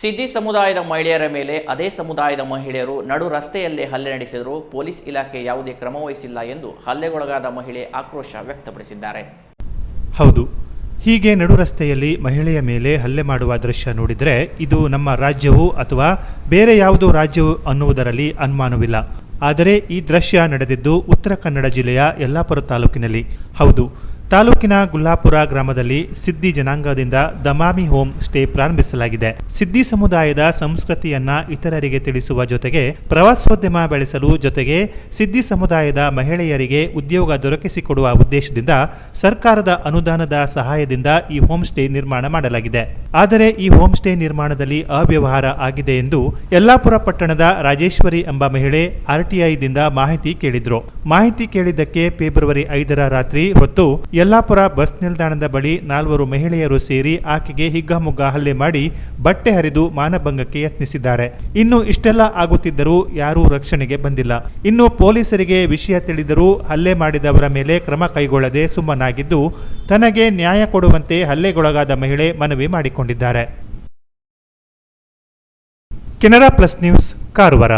ಸಿದ್ದಿ ಸಮುದಾಯದ ಮಹಿಳೆಯರ ಮೇಲೆ ಅದೇ ಸಮುದಾಯದ ಮಹಿಳೆಯರು ನಡು ರಸ್ತೆಯಲ್ಲೇ ಹಲ್ಲೆ ನಡೆಸಿದರೂ ಪೊಲೀಸ್ ಇಲಾಖೆ ಯಾವುದೇ ಕ್ರಮ ವಹಿಸಿಲ್ಲ ಎಂದು ಹಲ್ಲೆಗೊಳಗಾದ ಮಹಿಳೆ ಆಕ್ರೋಶ ವ್ಯಕ್ತಪಡಿಸಿದ್ದಾರೆ. ಹೌದು, ಹೀಗೆ ನಡು ರಸ್ತೆಯಲ್ಲಿ ಮಹಿಳೆಯ ಮೇಲೆ ಹಲ್ಲೆ ಮಾಡುವ ದೃಶ್ಯ ನೋಡಿದರೆ ಇದು ನಮ್ಮ ರಾಜ್ಯವು ಅಥವಾ ಬೇರೆ ಯಾವುದೋ ರಾಜ್ಯವು ಅನ್ನುವುದರಲ್ಲಿ ಅನುಮಾನವಿಲ್ಲ. ಆದರೆ ಈ ದೃಶ್ಯ ನಡೆದಿದ್ದು ಉತ್ತರ ಕನ್ನಡ ಜಿಲ್ಲೆಯ ಯಲ್ಲಾಪುರ ತಾಲೂಕಿನಲ್ಲಿ. ಹೌದು ತಾಲೂಕಿನ ಗುಲ್ಲಾಪುರ ಗ್ರಾಮದಲ್ಲಿ ಸಿದ್ದಿ ಜನಾಂಗದಿಂದ ದಮಾಮಿ ಹೋಮ್ ಸ್ಟೇ ಪ್ರಾರಂಭಿಸಲಾಗಿದೆ. ಸಿದ್ದಿ ಸಮುದಾಯದ ಸಂಸ್ಕೃತಿಯನ್ನ ಇತರರಿಗೆ ತಿಳಿಸುವ ಜೊತೆಗೆ ಪ್ರವಾಸೋದ್ಯಮ ಬೆಳೆಸಲು ಜೊತೆಗೆ ಸಿದ್ದಿ ಸಮುದಾಯದ ಮಹಿಳೆಯರಿಗೆ ಉದ್ಯೋಗ ದೊರಕಿಸಿಕೊಡುವ ಉದ್ದೇಶದಿಂದ ಸರ್ಕಾರದ ಅನುದಾನದ ಸಹಾಯದಿಂದ ಈ ಹೋಮ್ ಸ್ಟೇ ನಿರ್ಮಾಣ ಮಾಡಲಾಗಿದೆ. ಆದರೆ ಈ ಹೋಮ್ ಸ್ಟೇ ನಿರ್ಮಾಣದಲ್ಲಿ ಅವ್ಯವಹಾರ ಆಗಿದೆ ಎಂದು ಯಲ್ಲಾಪುರ ಪಟ್ಟಣದ ರಾಜೇಶ್ವರಿ ಎಂಬ ಮಹಿಳೆ ಆರ್ಟಿಐದಿಂದ ಮಾಹಿತಿ ಕೇಳಿದ್ರು. ಮಾಹಿತಿ ಕೇಳಿದ್ದಕ್ಕೆ ಫೆಬ್ರವರಿ ಐದರ ರಾತ್ರಿ ಹೊತ್ತು ಯಲ್ಲಾಪುರ ಬಸ್ ನಿಲ್ದಾಣದ ಬಳಿ ನಾಲ್ವರು ಮಹಿಳೆಯರು ಸೇರಿ ಆಕೆಗೆ ಹಿಗ್ಗಾಮುಗ್ಗ ಹಲ್ಲೆ ಮಾಡಿ ಬಟ್ಟೆ ಹರಿದು ಮಾನಭಂಗಕ್ಕೆ ಯತ್ನಿಸಿದ್ದಾರೆ. ಇನ್ನು ಇಷ್ಟೆಲ್ಲ ಆಗುತ್ತಿದ್ದರೂ ಯಾರೂ ರಕ್ಷಣೆಗೆ ಬಂದಿಲ್ಲ. ಇನ್ನು ಪೊಲೀಸರಿಗೆ ವಿಷಯ ತಿಳಿದರೂ ಹಲ್ಲೆ ಮಾಡಿದವರ ಮೇಲೆ ಕ್ರಮ ಕೈಗೊಳ್ಳದೆ ಸುಮ್ಮನಾಗಿದ್ದು, ತನಗೆ ನ್ಯಾಯ ಕೊಡುವಂತೆ ಹಲ್ಲೆಗೊಳಗಾದ ಮಹಿಳೆ ಮನವಿ ಮಾಡಿಕೊಂಡಿದ್ದಾರೆ. Canara plus news, Karwar.